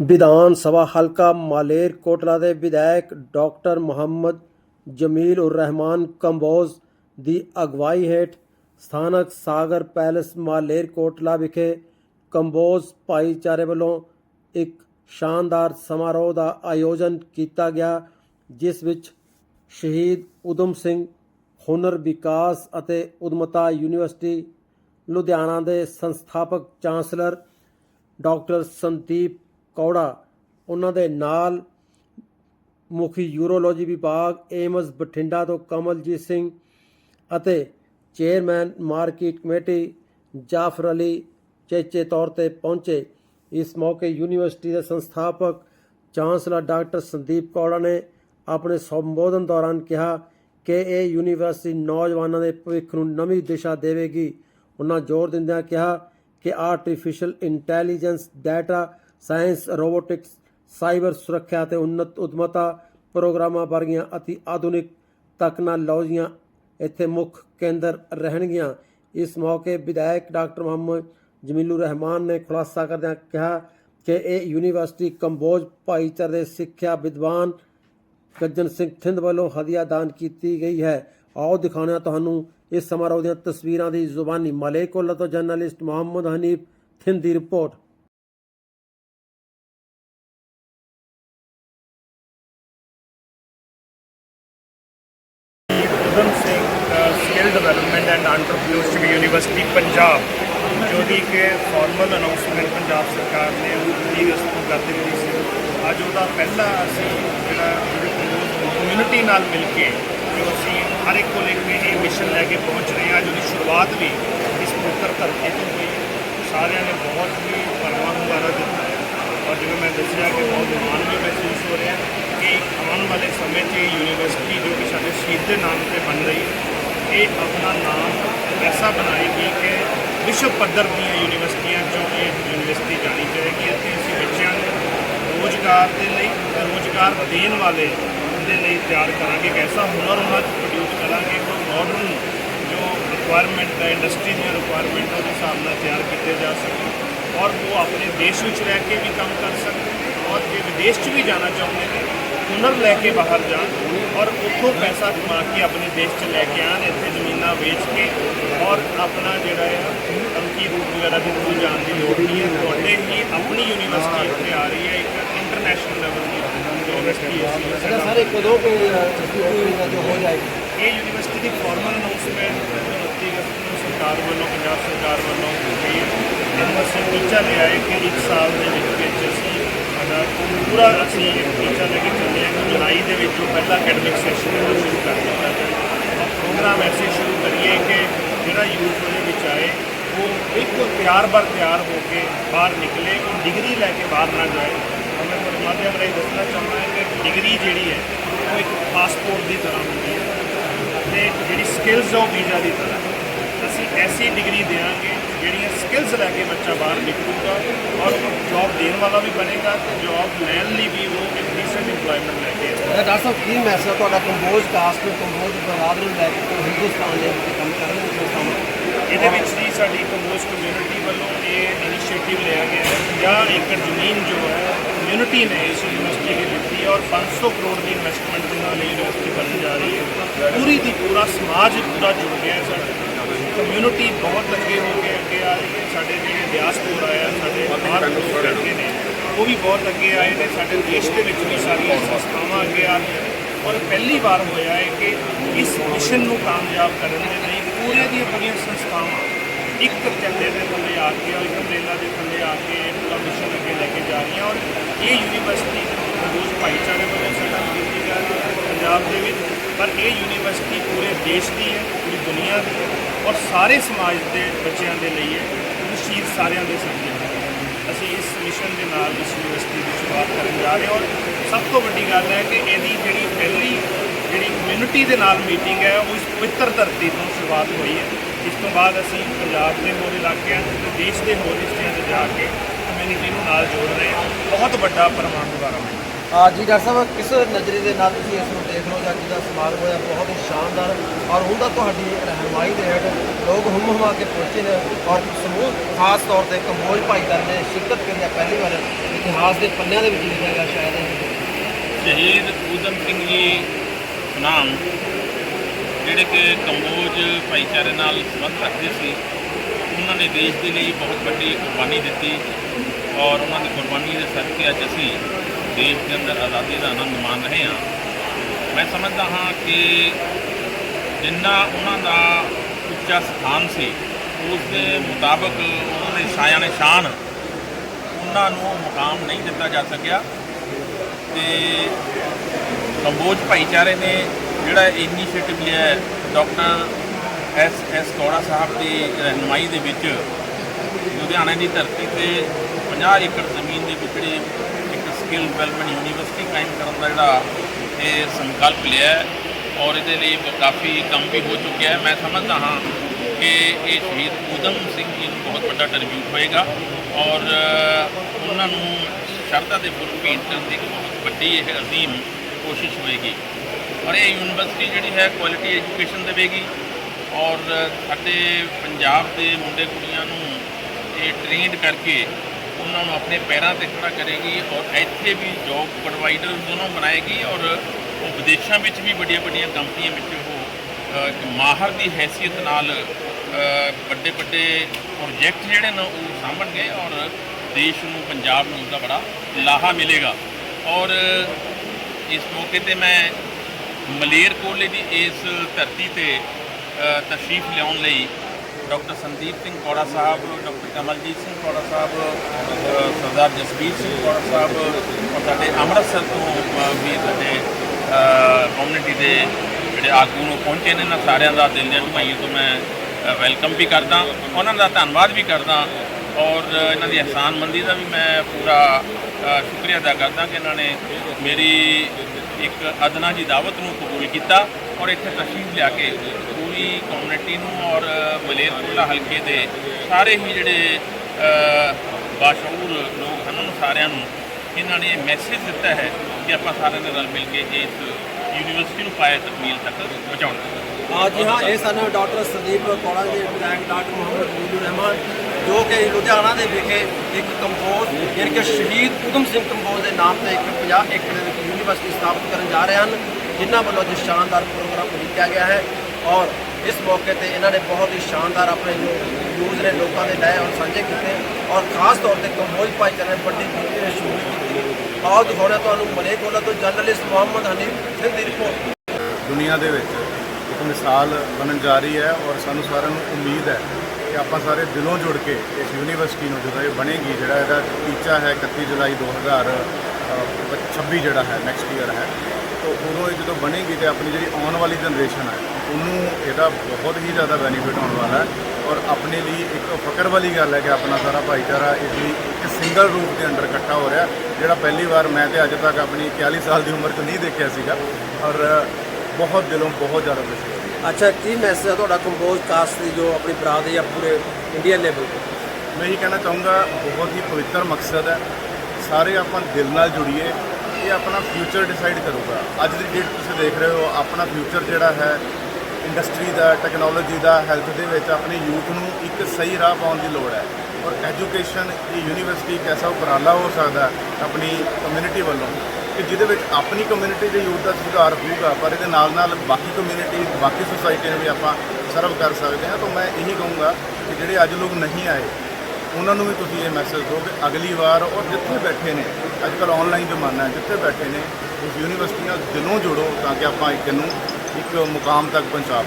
ਵਿਧਾਨ ਸਭਾ ਹਲਕਾ ਮਾਲੇਰ ਕੋਟਲਾ ਦੇ ਵਿਧਾਇਕ ਡਾਕਟਰ ਮੁਹੰਮਦ ਜਮੀਲ ਉਰ ਰਹਿਮਾਨ ਕੰਬੋਜ ਦੀ ਅਗਵਾਈ ਹੇਠ ਸਥਾਨਕ ਸਾਗਰ ਪੈਲੇਸ ਮਾਲੇਰ ਕੋਟਲਾ ਵਿਖੇ ਕੰਬੋਜ ਭਾਈਚਾਰੇ ਵੱਲੋਂ ਇੱਕ ਸ਼ਾਨਦਾਰ ਸਮਾਰੋਹ ਦਾ ਆਯੋਜਨ ਕੀਤਾ ਗਿਆ, ਜਿਸ ਵਿੱਚ ਸ਼ਹੀਦ ਉਦਮ ਸਿੰਘ ਹੁਨਰ ਵਿਕਾਸ ਅਤੇ ਉਦਮਤਾ ਯੂਨੀਵਰਸਿਟੀ, ਲੁਧਿਆਣਾ ਦੇ ਸੰਸਥਾਪਕ ਚਾਂਸਲਰ ਡਾਕਟਰ ਸੰਦੀਪ ਕੌੜਾ, ਉਹਨਾਂ ਦੇ ਨਾਲ ਮੁਖੀ ਯੂਰੋਲੋਜੀ ਵਿਭਾਗ, ਏਮਜ਼ ਬਠਿੰਡਾ ਤੋਂ ਕਮਲਜੀਤ ਸਿੰਘ ਅਤੇ chairman market committee Jafar Ali ਚੇਚੇ ਤੌਰ ਤੇ ਪਹੁੰਚੇ। ਇਸ ਮੌਕੇ ਯੂਨੀਵਰਸਿਟੀ ਦੇ ਸੰਸਥਾਪਕ ਚਾਂਸਲਰ ਡਾਕਟਰ ਸੰਦੀਪ ਕੌੜਾ ਨੇ ਆਪਣੇ ਸੰਬੋਧਨ ਦੌਰਾਨ ਕਿਹਾ ਕਿ ਇਹ ਯੂਨੀਵਰਸਿਟੀ ਨੌਜਵਾਨਾਂ ਦੇ ਭਵਿੱਖ ਨੂੰ ਨਵੀਂ ਦਿਸ਼ਾ ਦੇਵੇਗੀ। ਉਹਨਾਂ ਜ਼ੋਰ ਦਿੰਦਿਆਂ ਕਿਹਾ ਕਿ artificial intelligence data science robotics cyber ਸੁਰੱਖਿਆ ਅਤੇ ਉન્નਤ ਉਦਮਤਾ ਪ੍ਰੋਗਰਾਮਾਂ ਵਰਗੀਆਂ ਅਤੀ ਆਧੁਨਿਕ ਤਕਨਾਲੋਜੀਆਂ ਇੱਥੇ ਮੁੱਖ ਕੇਂਦਰ ਰਹਿਣਗੀਆਂ। ਇਸ ਮੌਕੇ ਵਿਧਾਇਕ ਡਾਕਟਰ ਮੁਹੰਮਦ ਜਮੀਲੁਰ ਰਹਿਮਾਨ ਨੇ ਖੁਲਾਸਾ ਕਰਦਿਆਂ ਕਿਹਾ ਕਿ ਇਹ ਯੂਨੀਵਰਸਿਟੀ ਕੰਬੋਜ ਭਾਈਚਾਰੇ ਦੇ ਸਿੱਖਿਆ ਵਿਦਵਾਨ ਗੱਜਨ ਸਿੰਘ ਥਿੰਦ ਵੱਲੋਂ ਹਦੀਆ ਦਾਨ ਕੀਤੀ ਗਈ ਹੈ। ਆਓ ਦਿਖਾਉਂਦੇ ਤੁਹਾਨੂੰ ਇਸ ਸਮਾਰੋਹ ਦੀਆਂ ਤਸਵੀਰਾਂ ਦੀ ਜ਼ੁਬਾਨੀ। ਮਲੇਕੁੱਲਾ ਤੋਂ journalist Muhammad Hanif Thind the report Udham Singh skill development and entrepreneurship university Punjab ਜੋ ਦੀ ਕਿ ਫਾਰਮਲ ਅਨਾਉਂਸਮੈਂਟ ਪੰਜਾਬ ਸਰਕਾਰ ਨੇ 30 ਅਗਸਤ ਨੂੰ ਕਰ ਦਿੱਤੀ ਸੀ ਅੱਜ ਉਹਦਾ ਪਹਿਲਾ ਅਸੀਂ ਜਿਹੜਾ ਕਮਿਊਨਿਟੀ ਨਾਲ ਮਿਲ ਕੇ ਜੋ ਅਸੀਂ ਹਰ ਇੱਕ ਕੋਲ ਇੱਕ ਇਹ ਮਿਸ਼ਨ ਲੈ ਕੇ ਪਹੁੰਚ ਰਹੇ ਹਾਂ, ਅੱਜ ਉਹਦੀ ਸ਼ੁਰੂਆਤ ਵੀ ਇਸ ਪਵਿੱਤਰ ਧਰਤੀ ਤੋਂ ਹੋਈ ਹੈ। ਸਾਰਿਆਂ ਨੇ ਬਹੁਤ ਹੀ ਭਰਵਾਂ ਹੁੰਗਾਰਾ ਦਿੱਤਾ ਹੈ ਔਰ ਜਿਵੇਂ ਮੈਂ ਦੱਸਿਆ ਕਿ ਬਹੁਤ ਮਾਣ ਵੀ ਮਹਿਸੂਸ ਹੋ ਰਿਹਾ ਕਿ ਆਉਣ ਵਾਲੇ ਸਮੇਂ 'ਚ ਯੂਨੀਵਰਸਿਟੀ ਜੋ ਕਿ ਸਾਡੇ ਸ਼ਹੀਦ ਦੇ ਨਾਮ ਤੇ ਬਣ ਰਹੀ ਹੈ, ਇਹ ਆਪਣਾ ਨਾਮ ਐਸਾ ਬਣਾਏਗੀ ਕਿ ਵਿਸ਼ਵ ਪੱਧਰ ਦੀਆਂ ਯੂਨੀਵਰਸਿਟੀਆਂ 'ਚੋਂ ਇਹ ਯੂਨੀਵਰਸਿਟੀ ਜਾਣੀ ਜਾਏਗੀ ਅਤੇ ਅਸੀਂ ਬੱਚਿਆਂ ਨੂੰ ਰੋਜ਼ਗਾਰ ਦੇ ਲਈ ਰੋਜ਼ਗਾਰ ਦੇਣ ਵਾਲੇ ਦੇ ਲਈ ਤਿਆਰ ਕਰਾਂਗੇ ਇੱਕ ਐਸਾ ਹੁਨਰ ਉਹਨਾਂ 'ਚ ਪ੍ਰੋਡਿਊਸ ਕਰਾਂਗੇ ਕੋਈ ਮਾਡਰਨ ਜੋ ਰਿਕੁਆਇਰਮੈਂਟ ਹੈ ਇੰਡਸਟਰੀ ਦੀਆਂ ਰਿਕੁਆਇਰਮੈਂਟ ਉਹਦੇ ਹਿਸਾਬ ਨਾਲ ਤਿਆਰ ਕੀਤੇ ਜਾ ਸਕਣ ਔਰ ਉਹ ਆਪਣੇ ਦੇਸ਼ ਵਿੱਚ ਰਹਿ ਕੇ ਵੀ ਕੰਮ ਕਰ ਸਕਣ ਔਰ ਜੇ ਵਿਦੇਸ਼ 'ਚ ਵੀ ਜਾਣਾ ਚਾਹੁੰਦੇ ਨੇ ਹੁਨਰ ਲੈ ਕੇ ਬਾਹਰ ਜਾਣ ਔਰ ਉੱਥੋਂ ਪੈਸਾ ਕਮਾ ਕੇ ਆਪਣੇ ਦੇਸ਼ 'ਚ ਲੈ ਕੇ ਆਣ ਇੱਥੇ ਜ਼ਮੀਨਾਂ ਵੇਚ ਕੇ ਔਰ ਆਪਣਾ ਜਿਹੜਾ ਹੈ ਅੰਕੀ ਰੂਪ ਵਗੈਰਾ ਦੇ ਥਰੂ ਜਾਣ ਦੀ ਲੋੜ ਨਹੀਂ ਹੈ। ਤੁਹਾਡੇ ਹੀ ਆਪਣੀ ਯੂਨੀਵਰਸਿਟੀ ਇੱਥੇ ਆ ਰਹੀ ਹੈ ਇੱਕ ਇੰਟਰਨੈਸ਼ਨਲ ਲੈਵਲ ਦੀ ਯੂਨੀਵਰਸਿਟੀ ਹੈ। ਸਾਰੇ ਕਦੋਂ ਕਿ ਜੋ ਹੋ ਜਾਏਗੀ ਇਹ ਯੂਨੀਵਰਸਿਟੀ ਦੀ ਫਾਰਮਲ ਅਨਾਉਂਸਮੈਂਟ 29 ਅਗਸਤ ਨੂੰ ਸਰਕਾਰ ਵੱਲੋਂ ਪੰਜਾਬ ਸਰਕਾਰ ਵੱਲੋਂ ਹੋਈ ਹੈ। ਇਹਨੂੰ ਅਸੀਂ ਟੀਚਾ ਲਿਆ ਹੈ ਕਿ ਇੱਕ ਸਾਲ ਦੇ ਵਿੱਚ ਵਿੱਚ ਪੂਰਾ ਅਸੀਂ ਇੱਕ ਟੀਚਾ ਲੈ ਕੇ ਚੱਲੇ ਹਾਂ ਕਿ ਜੁਲਾਈ ਦੇ ਵਿੱਚ ਜੋ ਪਹਿਲਾ ਅਕੈਡਮਿਕ ਸੈਸ਼ਨ ਹੈ, ਉਹ ਸ਼ੁਰੂ ਕਰ ਦਿੱਤਾ ਜਾਏ ਪ੍ਰੋਗਰਾਮ ਐਸੇ ਸ਼ੁਰੂ ਕਰੀਏ ਕਿ ਜਿਹੜਾ ਯੂਥ ਉਹਦੇ ਵਿੱਚ ਆਏ, ਉਹ ਇੱਕ ਤਿਆਰ ਬਰ ਤਿਆਰ ਹੋ ਕੇ ਬਾਹਰ ਨਿਕਲੇ, ਉਹ ਡਿਗਰੀ ਲੈ ਕੇ ਬਾਹਰ ਨਾ ਜਾਏ। ਔਰ ਮੈਂ ਤੁਹਾਡੇ ਮਾਧਿਅਮ ਰਾਹੀਂ ਦੱਸਣਾ ਚਾਹੁੰਦਾ ਹਾਂ ਕਿ ਡਿਗਰੀ ਜਿਹੜੀ ਹੈ, ਉਹ ਇੱਕ ਪਾਸਪੋਰਟ ਦੀ ਤਰ੍ਹਾਂ ਹੁੰਦੀ ਹੈ। ਤੇ ਜਿਹੜੀ ਸਕਿੱਲਸ ਆ ਉਹ ਵੀਜ਼ਾ ਦੀ ਤਰ੍ਹਾਂ। ਅਸੀਂ ਐਸੀ ਡਿਗਰੀ ਦੇਵਾਂਗੇ ਜਿਹੜੀਆਂ ਸਕਿੱਲਸ ਲੈ ਕੇ ਬੱਚਾ ਬਾਹਰ ਨਿਕਲੂਗਾ ਔਰ ਉਹ ਜੌਬ ਦੇਣ ਵਾਲਾ ਵੀ ਬਣੇਗਾ ਤੇ ਜੌਬ ਲੈਣ ਲਈ ਵੀ ਉਹ ਇੱਕ ਡੀਸੈਂਟ EMPLOYMENT ਲੈ ਕੇ ਆਏਗਾ। ਡਾਕਟਰ ਸਾਹਿਬ ਕੀ ਮੈਸੇਜ ਤੁਹਾਡਾ ਕੰਬੋਜ ਕਾਸਟ ਨੂੰ ਕੰਬੋਜ ਬਰਾਦਰ ਨੂੰ ਲੈ ਕੇ ਹਿੰਦੁਸਤਾਨ ਦੇ ਵਿੱਚ ਕੰਮ ਕਰਨ ਦੇ ਕੰਮ ਇਹਦੇ ਵਿੱਚ ਜੀ ਸਾਡੀ ਕੰਬੋਜ ਕਮਿਊਨਿਟੀ ਵੱਲੋਂ ਇਹ ਇਨੀਸ਼ੀਏਟਿਵ ਲਿਆ ਗਿਆ ਹੈ 50 ਏਕੜ ਜ਼ਮੀਨ ਜੋ ਹੈ ਕਮਿਊਨਿਟੀ ਨੇ ਇਸ ਯੂਨੀਵਰਸਿਟੀ ਦੀ ਦਿੱਤੀ ਹੈ ਔਰ 500 ਕਰੋੜ ਦੀ ਇਨਵੈਸਟਮੈਂਟ ਦੇ ਨਾਲ ਇਹ ਯੂਨੀਵਰਸਿਟੀ ਬਣਨ ਜਾ ਰਹੀ ਹੈ। ਪੂਰੀ ਦੀ ਪੂਰਾ ਸਮਾਜ ਪੂਰਾ ਜੁੜ ਗਿਆ ਹੈ ਸਾਡਾ। ਕਮਿਊਨਿਟੀ ਬਹੁਤ ਅੱਗੇ ਹੋ ਕੇ ਅੱਗੇ ਆ ਰਹੀ ਹੈ। ਸਾਡੇ ਜਿਹੜੇ ਡਿਆਸਪੋਰਾ ਆ ਸਾਡੇ ਬਾਹਰ ਲੋਕ ਬੈਠੇ ਨੇ, ਉਹ ਵੀ ਬਹੁਤ ਅੱਗੇ ਆਏ ਨੇ। ਸਾਡੇ ਦੇਸ਼ ਦੇ ਵਿੱਚ ਵੀ ਸਾਰੀਆਂ ਸੰਸਥਾਵਾਂ ਅੱਗੇ ਆ ਰਹੀਆਂ ਔਰ ਪਹਿਲੀ ਵਾਰ ਹੋਇਆ ਹੈ ਕਿ ਇਸ ਮਿਸ਼ਨ ਨੂੰ ਕਾਮਯਾਬ ਕਰਨ ਦੇ ਲਈ ਪੂਰੇ ਦੀਆਂ ਪੂਰੀਆਂ ਸੰਸਥਾਵਾਂ ਇੱਕ ਝੰਡੇ ਦੇ ਥੱਲੇ ਆ ਕੇ ਔਰ ਇੱਕ ਅੰਬਰੇਲਾ ਦੇ ਥੱਲੇ ਆ ਕੇ ਪੂਰਾ ਮਿਸ਼ਨ ਅੱਗੇ ਲੈ ਕੇ ਜਾ ਰਹੀਆਂ ਔਰ ਇਹ ਯੂਨੀਵਰਸਿਟੀ ਰੋਜ਼ ਭਾਈਚਾਰੇ ਵੱਲੋਂ ਸਾਡਾ ਕੀਤੀ ਜਾ ਰਹੀ ਹੈ ਪੰਜਾਬ ਦੇ ਵਿੱਚ, ਪਰ ਇਹ ਯੂਨੀਵਰਸਿਟੀ ਪੂਰੇ ਦੇਸ਼ ਦੀ ਹੈ, ਪੂਰੀ ਦੁਨੀਆ ਦੀ ਹੈ ਔਰ ਸਾਰੇ ਸਮਾਜ ਦੇ ਬੱਚਿਆਂ ਦੇ ਲਈ ਹੈ ਉਹ ਸਾਰਿਆਂ ਦੇ ਸਾਹਮਣੇ ਅਸੀਂ ਇਸ ਮਿਸ਼ਨ ਦੇ ਨਾਲ ਇਸ ਯੂਨੀਵਰਸਿਟੀ ਦੀ ਸ਼ੁਰੂਆਤ ਕਰਨ ਜਾ ਰਹੇ ਹਾਂ ਔਰ ਸਭ ਤੋਂ ਵੱਡੀ ਗੱਲ ਹੈ ਕਿ ਇਹਦੀ ਜਿਹੜੀ ਪਹਿਲੀ ਜਿਹੜੀ ਕਮਿਊਨਿਟੀ ਦੇ ਨਾਲ ਮੀਟਿੰਗ ਹੈ, ਉਹ ਇਸ ਪਵਿੱਤਰ ਧਰਤੀ ਤੋਂ ਸ਼ੁਰੂਆਤ ਹੋਈ ਹੈ। ਇਸ ਤੋਂ ਬਾਅਦ ਅਸੀਂ ਪੰਜਾਬ ਦੇ ਹੋਰ ਇਲਾਕਿਆਂ ਤੇ ਦੇਸ਼ ਦੇ ਹੋਰ ਹਿੱਸਿਆਂ 'ਚ ਜਾ ਕੇ ਕਮਿਊਨਿਟੀ ਨੂੰ ਨਾਲ ਜੋੜ ਰਹੇ ਹਾਂ। ਬਹੁਤ ਵੱਡਾ ਪਰਮਾਣੂ ਵਾਰਾ ਆ ਜੀ ਡਾਕਟਰ ਸਾਹਿਬ ਕਿਸ ਨਜ਼ਰੀਏ ਦੇ ਨਾਲ ਤੁਸੀਂ ਇਸ ਨੂੰ ਦੇਖ ਲਓ ਜਾਂ ਜਿਹਦਾ ਸਮਾਗਮ ਹੋਇਆ ਬਹੁਤ ਹੀ ਸ਼ਾਨਦਾਰ ਔਰ ਹੁੰਦਾ ਤੁਹਾਡੀ ਰਹਿਨਮਾਈ ਦੇ ਹੇਠ ਲੋਕ ਹੁਮ ਹੁਮਾ ਕੇ ਪਹੁੰਚੇ ਨੇ ਔਰ ਸਮੂਹ ਖਾਸ ਤੌਰ ਤੇ ਕੰਬੋਜ ਭਾਈਚਾਰੇ ਨੇ ਸ਼ਿਰਕਤ ਕਰੀ ਹੈ। ਪਹਿਲੀ ਵਾਰ ਇਤਿਹਾਸ ਦੇ ਪੰਨਿਆਂ ਦੇ ਵਿੱਚ ਲਿਖਿਆ ਗਿਆ ਸ਼ਾਇਦ। ਸ਼ਹੀਦ ਊਧਮ ਸਿੰਘ ਜੀ ਨਾਮ ਜਿਹੜੇ ਕਿ ਕੰਬੋਜ ਭਾਈਚਾਰੇ ਨਾਲ ਸੰਬੰਧ ਰੱਖਦੇ ਸੀ, ਉਹਨਾਂ ਨੇ ਦੇਸ਼ ਦੇ ਲਈ ਬਹੁਤ ਵੱਡੀ ਕੁਰਬਾਨੀ ਦਿੱਤੀ ਔਰ ਉਹਨਾਂ ਦੀ ਕੁਰਬਾਨੀ ਦੇ ਸਦਕੇ ਅੱਜ ਅਸੀਂ ਦੇਸ਼ ਦੇ ਅੰਦਰ ਆਜ਼ਾਦੀ ਦਾ ਆਨੰਦ ਮਾਣ ਰਹੇ ਹਾਂ। ਮੈਂ ਸਮਝਦਾ ਹਾਂ ਕਿ ਜਿੰਨਾ ਉਹਨਾਂ ਦਾ ਉੱਚਾ ਸਥਾਨ ਸੀ, ਉਸ ਦੇ ਮੁਤਾਬਕ ਉਹਨਾਂ ਦੇ ਸ਼ਾਇਆਂ ਨੇ ਸ਼ਾਨ ਉਹਨਾਂ ਨੂੰ ਮੁਕਾਮ ਨਹੀਂ ਦਿੱਤਾ ਜਾ ਸਕਿਆ ਤੇ ਕੰਬੋਜ ਭਾਈਚਾਰੇ ਨੇ ਜਿਹੜਾ ਇਨੀਸ਼ੀਏਟਿਵ ਲਿਆ ਹੈ, ਡਾਕਟਰ ਐਸ ਐਸ ਕੌੜਾ ਸਾਹਿਬ ਦੀ ਰਹਿਨਮਾਈ ਦੇ ਵਿੱਚ ਲੁਧਿਆਣੇ ਦੀ ਧਰਤੀ ਤੇ 50 ਏਕੜ ਜ਼ਮੀਨ ਦੇ ਵਿੱਚ ਇੱਕ ਸਕਿੱਲ ਡਿਵੈਲਪਮੈਂਟ ਯੂਨੀਵਰਸਿਟੀ ਕਾਇਮ ਕਰਨ ਦਾ ਜਿਹੜਾ ਇਹ ਸੰਕਲਪ ਲਿਆ ਔਰ ਇਹਦੇ ਲਈ ਕਾਫੀ ਕੰਮ ਵੀ ਹੋ ਚੁੱਕਿਆ ਹੈ। ਮੈਂ ਸਮਝਦਾ ਹਾਂ ਕਿ ਇਹ ਸ਼ਹੀਦ ਊਧਮ ਸਿੰਘ ਜੀ ਨੂੰ ਬਹੁਤ ਵੱਡਾ ਟ੍ਰਿਬਿਊਟ ਹੋਏਗਾ ਔਰ ਉਹਨਾਂ ਨੂੰ ਸ਼ਰਧਾ ਦੇ ਫੁੱਲ ਭੇਂਟ ਕਰਨ ਦੀ ਇੱਕ ਬਹੁਤ ਵੱਡੀ ਇਹ ਅਜ਼ੀਮ ਕੋਸ਼ਿਸ਼ ਹੋਏਗੀ। ਔਰ ਇਹ ਯੂਨੀਵਰਸਿਟੀ ਜਿਹੜੀ ਹੈ ਕੁਆਲਿਟੀ ਐਜੂਕੇਸ਼ਨ ਦੇਵੇਗੀ ਔਰ ਸਾਡੇ ਪੰਜਾਬ ਦੇ ਮੁੰਡੇ ਕੁੜੀਆਂ ਨੂੰ ਇਹ ਟ੍ਰੇਨਡ ਕਰਕੇ ਉਹਨਾਂ ਨੂੰ ਆਪਣੇ ਪੈਰਾਂ ਤੇ ਖੜਾ ਕਰੇਗੀ ਔਰ ਇੱਥੇ ਵੀ ਜੌਬ ਪ੍ਰੋਵਾਈਡਰ ਦੋਨੋਂ ਬਣਾਏਗੀ ਔਰ ਉਹ ਵਿਦੇਸ਼ਾਂ ਵਿੱਚ ਵੀ ਵੱਡੀਆਂ ਵੱਡੀਆਂ ਕੰਪਨੀਆਂ ਵਿੱਚ ਉਹ ਇੱਕ ਮਾਹਰ ਦੀ ਹੈਸੀਅਤ ਨਾਲ ਵੱਡੇ ਵੱਡੇ ਪ੍ਰੋਜੈਕਟ ਜਿਹੜੇ ਨੇ ਉਹ ਸਾਂਭਣਗੇ ਔਰ ਦੇਸ਼ ਨੂੰ, ਪੰਜਾਬ ਨੂੰ ਉਹਦਾ ਬੜਾ ਲਾਹਾ ਮਿਲੇਗਾ। ਔਰ ਇਸ ਮੌਕੇ ਤੇ ਮੈਂ ਮਲੇਰਕੋਟਲੇ ਦੀ ਇਸ ਧਰਤੀ ਤੇ ਤਸ਼ਰੀਫ ਲਿਆਉਣ ਲਈ ਡਾਕਟਰ ਸੰਦੀਪ ਸਿੰਘ ਕੌੜਾ ਸਾਹਿਬ, ਡਾਕਟਰ ਕਮਲਜੀਤ ਸਿੰਘ ਕੌੜਾ ਸਾਹਿਬ ਸਰਦਾਰ ਜਸਬੀਰ ਸਿੰਘ ਕੌੜਾ ਸਾਹਿਬ ਔਰ ਸਾਡੇ ਅੰਮ੍ਰਿਤਸਰ ਤੋਂ ਵੀ ਸਾਡੇ ਕਮਿਊਨਿਟੀ ਦੇ ਜਿਹੜੇ ਆਗੂ ਨੂੰ ਪਹੁੰਚੇ ਨੇ ਇਹਨਾਂ ਸਾਰਿਆਂ ਦਾ ਦਿਲ ਦੀਆਂ ਢੁਆਈਆਂ ਤੋਂ ਮੈਂ ਵੈਲਕਮ ਵੀ ਕਰਦਾ, ਉਹਨਾਂ ਦਾ ਧੰਨਵਾਦ ਵੀ ਕਰਦਾ ਔਰ ਇਹਨਾਂ ਦੀ ਅਹਿਸਾਨਮੰਦੀ ਦਾ ਵੀ ਮੈਂ ਪੂਰਾ ਸ਼ੁਕਰੀਆ ਅਦਾ ਕਰਦਾ ਕਿ ਇਹਨਾਂ ਨੇ ਮੇਰੀ ਇੱਕ ਅਦਨਾ ਜੀ ਦਾਵਤ ਨੂੰ ਕਬੂਲ ਕੀਤਾ ਔਰ ਇੱਥੇ ਤਸ਼ਰੀਫ ਲਿਆ ਕੇ ਪੂਰੀ ਕਮਿਊਨਿਟੀ ਨੂੰ ਔਰ ਮਲੇਰਕੋਟਲਾ ਹਲਕੇ ਦੇ ਸਾਰੇ ਹੀ ਜਿਹੜੇ ਬਾਸ਼ੂਰ ਲੋਕ ਹਨ, ਉਹਨਾਂ ਸਾਰਿਆਂ ਨੂੰ ਇਹਨਾਂ ਨੇ ਇਹ ਮੈਸੇਜ ਦਿੱਤਾ ਹੈ ਕਿ ਆਪਾਂ ਸਾਰਿਆਂ ਨੇ ਰਲ ਮਿਲ ਕੇ ਇਸ ਯੂਨੀਵਰਸਿਟੀ ਨੂੰ ਪਾਇਆ ਤਕਮੀਲ ਤੱਕ ਪਹੁੰਚਾਉਣਾ ਹਾਂ ਜੀ, ਹਾਂ, ਇਹ ਸਨ ਡਾਕਟਰ ਸੰਦੀਪ ਕੌੜਾ ਦੇ ਵਿਧਾਇਕ ਡਾਕਟਰ ਮੁਹੰਮਦ ਮੀਨੂ ਰਹਿਮਾਨ ਜੋ ਕਿ ਲੁਧਿਆਣਾ ਦੇ ਵਿਖੇ ਇੱਕ ਕੰਪੋਜ਼ ਯਾਨੀ ਕਿ ਸ਼ਹੀਦ ਊਧਮ ਸਿੰਘ ਕੰਪੋਜ਼ ਦੇ ਨਾਮ ਤੇ ਇੱਕ 50 ਏਕੜ ਦੇ ਵਿੱਚ ਯੂਨੀਵਰਸਿਟੀ ਸਥਾਪਿਤ ਕਰਨ ਜਾ ਰਹੇ ਹਨ, ਜਿਨ੍ਹਾਂ ਵੱਲੋਂ ਅੱਜ ਸ਼ਾਨਦਾਰ ਪ੍ਰੋਗਰਾਮ ਉਲੀਕਿਆ ਗਿਆ ਹੈ ਔਰ ਇਸ ਮੌਕੇ ਤੇ ਇਹਨਾਂ ਨੇ ਬਹੁਤ ਹੀ ਸ਼ਾਨਦਾਰ ਆਪਣੇ ਜੋ ਨੇ ਲੋਕਾਂ ਦੇ ਲਏ ਔਰ ਸਾਂਝੇ ਕੀਤੇ ਔਰ ਖਾਸ ਤੌਰ ਤੇ ਕੰਬੋਜ ਭਾਈਚਾਰੇ ਨੇ ਵੱਡੀ ਗਿਣਤੀ ਵਿੱਚ ਸ਼ਮੂਲੀਅਤ ਕੀਤੀ। ਆਓ ਦਿਖਾਉਣਾ ਤੁਹਾਨੂੰ ਮਲੇਕੋਲਾ ਤੋਂ ਜਰਨਲਿਸਟ ਮੁਹੰਮਦ ਹਨੀਫ ਸਿੰਘ ਦੀ ਰਿਪੋਰਟ। ਦੁਨੀਆ ਦੇ ਵਿੱਚ ਇੱਕ ਮਿਸਾਲ ਬਣਨ ਜਾ ਰਹੀ ਹੈ ਔਰ ਸਾਨੂੰ ਸਾਰਿਆਂ ਨੂੰ ਉਮੀਦ ਹੈ ਕਿ ਆਪਾਂ ਸਾਰੇ ਦਿਲੋਂ ਜੁੜ ਕੇ ਇਸ ਯੂਨੀਵਰਸਿਟੀ ਨੂੰ ਜਦੋਂ ਇਹ ਬਣੇਗੀ, ਜਿਹੜਾ ਇਹਦਾ ਟੀਚਾ ਹੈ 31 ਜੁਲਾਈ 2026 ਜਿਹੜਾ ਹੈ ਨੈਕਸਟ ਈਅਰ ਹੈ, ਤਾਂ ਉਦੋਂ ਇਹ ਜਦੋਂ ਬਣੇਗੀ ਤੇ ਆਪਣੀ ਜਿਹੜੀ ਆਉਣ ਵਾਲੀ ਜਨਰੇਸ਼ਨ ਹੈ, ਉਹਨੂੰ ਇਹਦਾ ਬਹੁਤ ਹੀ ਜ਼ਿਆਦਾ ਬੈਨੀਫਿਟ ਹੋਣ ਵਾਲਾ ਹੈ ਔਰ ਆਪਣੇ ਲਈ ਇੱਕ ਫਕਰ ਵਾਲੀ ਗੱਲ ਹੈ ਕਿ ਆਪਣਾ ਸਾਰਾ ਭਾਈਚਾਰਾ ਇਸ ਲਈ ਇੱਕ ਸਿੰਗਲ ਰੂਪ ਦੇ ਅੰਡਰ ਇਕੱਠਾ ਹੋ ਰਿਹਾ, ਜਿਹੜਾ ਪਹਿਲੀ ਵਾਰ ਮੈਂ ਤੇ ਅੱਜ ਤੱਕ ਆਪਣੀ 41 ਸਾਲ ਦੀ ਉਮਰ 'ਚ ਨਹੀਂ ਦੇਖਿਆ ਸੀਗਾ ਔਰ ਬਹੁਤ ਦਿਲੋਂ ਬਹੁਤ ਜ਼ਿਆਦਾ ਖੁਸ਼ੀ ਅੱਛਾ, ਕੀ ਮੈਸੇਜ ਹੈ ਤੁਹਾਡਾ ਕੰਪੋਜ਼ ਕਾਸਟ ਦੀ ਜੋ ਆਪਣੀ ਬਰਾਦਰੀ ਜਾਂ ਪੂਰੇ ਇੰਡੀਆ ਲੈਵਲ ਤੇ? ਮੈਂ ਇਹ ਕਹਿਣਾ ਚਾਹੂੰਗਾ, ਬਹੁਤ ਹੀ ਪਵਿੱਤਰ ਮਕਸਦ ਹੈ। ਸਾਰੇ ਆਪਾਂ ਦਿਲ ਨਾਲ ਜੁੜੀਏ, ਇਹ ਆਪਣਾ ਫਿਊਚਰ ਡਿਸਾਈਡ ਕਰੂਗਾ। ਅੱਜ ਦੀ ਡੇਟ ਤੁਸੀਂ ਦੇਖ ਰਹੇ ਹੋ, ਆਪਣਾ ਫਿਊਚਰ ਜਿਹੜਾ ਹੈ ਇੰਡਸਟਰੀ ਦਾ ਟੈਕਨੋਲੋਜੀ ਦਾ ਹੈਲਥ ਦੇ ਵਿੱਚ ਆਪਣੇ ਯੂਥ ਨੂੰ ਇੱਕ ਸਹੀ ਰਾਹ ਪਾਉਣ ਦੀ ਲੋੜ ਹੈ। ਔਰ ਐਜੂਕੇਸ਼ਨ ਇਹ ਯੂਨੀਵਰਸਿਟੀ ਇੱਕ ਐਸਾ ਉਪਰਾਲਾ ਹੋ ਸਕਦਾ ਹੈ ਆਪਣੀ ਕਮਿਊਨਿਟੀ ਵੱਲੋਂ। ਕਿ ਜਿਹਦੇ ਵਿੱਚ ਆਪਣੀ ਕਮਿਊਨਿਟੀ ਦੇ ਯੂਥ ਦਾ ਸੁਧਾਰ ਹੋਊਗਾ, ਪਰ ਇਹਦੇ ਨਾਲ ਨਾਲ ਬਾਕੀ ਕਮਿਊਨਿਟੀ ਬਾਕੀ ਸੁਸਾਇਟੀ ਨੂੰ ਵੀ ਆਪਾਂ ਸਰਵ ਕਰ ਸਕਦੇ ਹਾਂ। ਤਾਂ ਮੈਂ ਇਹੀ ਕਹੂੰਗਾ ਕਿ ਜਿਹੜੇ ਅੱਜ ਲੋਕ ਨਹੀਂ ਆਏ, ਉਹਨਾਂ ਨੂੰ ਵੀ ਤੁਸੀਂ ਇਹ ਮੈਸੇਜ ਦਿਓ ਕਿ ਅਗਲੀ ਵਾਰ ਔਰ ਜਿੱਥੇ ਬੈਠੇ ਨੇ ਅੱਜ ਕੱਲ੍ਹ ਆਨਲਾਈਨ ਜ਼ਮਾਨਾ ਹੈ, ਜਿੱਥੇ ਬੈਠੇ ਨੇ, ਉਸ ਯੂਨੀਵਰਸਿਟੀ ਦਿਲੋਂ ਜੁੜੋ ਤਾਂ ਕਿ ਆਪਾਂ ਇੱਕ ਨੂੰ ਇੱਕ ਮੁਕਾਮ ਤੱਕ ਪਹੁੰਚਾ